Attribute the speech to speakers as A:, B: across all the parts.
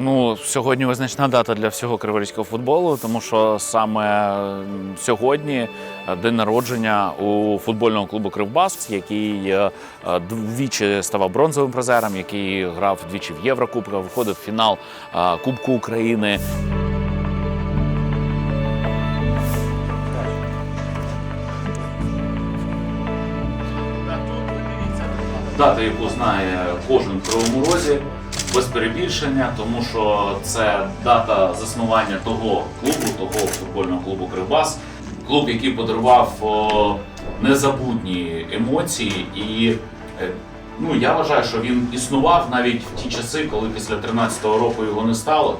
A: Ну, сьогодні визначна дата для всього криворізького футболу, тому що саме сьогодні е, день народження у футбольного клубу Кривбас, який е, е, двічі ставав бронзовим призером, який грав двічі в Єврокубках, виходив в фінал Кубку України. Дата, яку знає кожен в Кривому Розі, без перебільшення, тому що це дата заснування того клубу, того футбольного клубу Кривбас. Клуб, який подарував незабутні емоції, і е, ну я вважаю, що він існував навіть в ті часи, коли після 13-го року його не стало.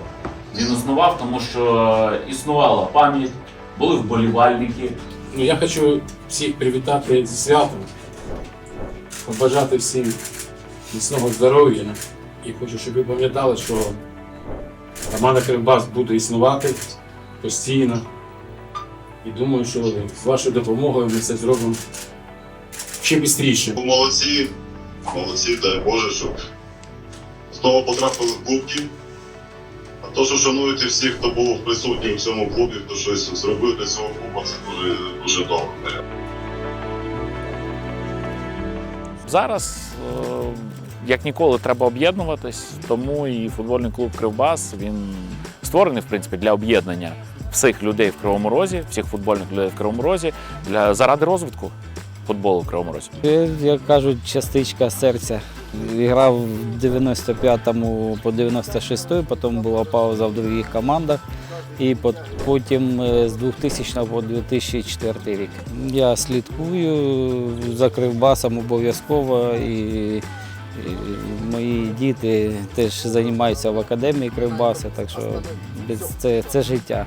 A: Він існував, тому що існувала пам'ять, були вболівальники.
B: Ну, я хочу всіх привітати зі святом, побажати всім міцного здоров'я. І хочу, щоб ви пам'ятали, що команда Кривбас буде існувати постійно. І думаю, що з вашою допомогою ми це зробимо ще швидше.
C: Молодці, молодці, дай Боже, щоб знову потрапили в кубки. А то, що шануєте всіх, хто був присутній в цьому клубі, хто щось зробив для цього клубу, це дуже, дуже добре.
A: Зараз, е, як ніколи, треба об'єднуватись, тому і футбольний клуб Кривбас він створений в принципі для об'єднання всіх людей в Кривому Розі, всіх футбольних людей в Кривому Розі для заради розвитку футболу в Кривому Розі.
D: Як кажуть, частичка серця. Грав в 95-му по 96-й, потім була пауза в других командах. І пот- потім е, з 2000 по 2004 рік. Я слідкую за Кривбасом обов'язково і мої діти теж займаються в академії Кривбаса, так що це, це життя.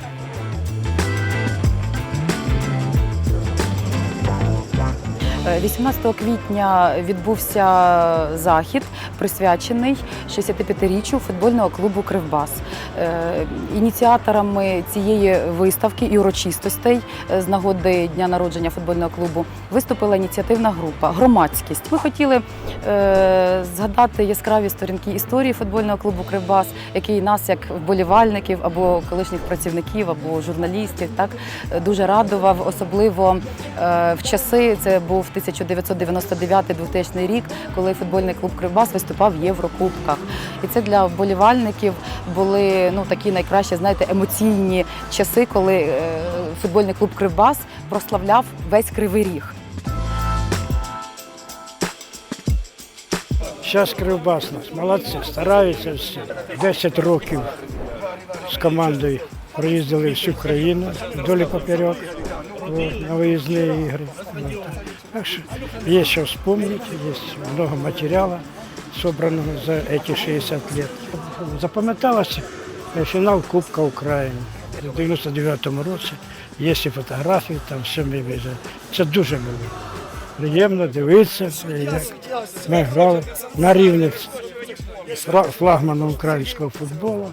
E: 18 квітня відбувся захід, присвячений 65-річчю футбольного клубу Кривбас. Е, Ініціаторами цієї виставки і урочистостей е, з нагоди дня народження футбольного клубу виступила ініціативна група Громадськість. Ми хотіли е, згадати яскраві сторінки історії футбольного клубу Кривбас, який нас, як вболівальників або колишніх працівників, або журналістів, так е, дуже радував, особливо е, в часи. Це був 1999-2000 рік, коли футбольний клуб Кривбас виступав в Єврокубках. І це для вболівальників були ну такі найкращі, знаєте, емоційні часи, коли е, футбольний клуб Кривбас прославляв весь кривий ріг.
F: Зараз Кривбас нас молодці, стараються всі. 10 років з командою проїздили всю країну вдолі поперек на виїзні ігри. Так що є що вспомнити, є багато матеріалу, собраного за ці 60 років. Запам'яталося е, фінал Кубка України у 99-му році. Є і фотографії, там все ми бачили. Це дуже було приємно дивитися, як ми грали на рівні з флагманом українського футболу.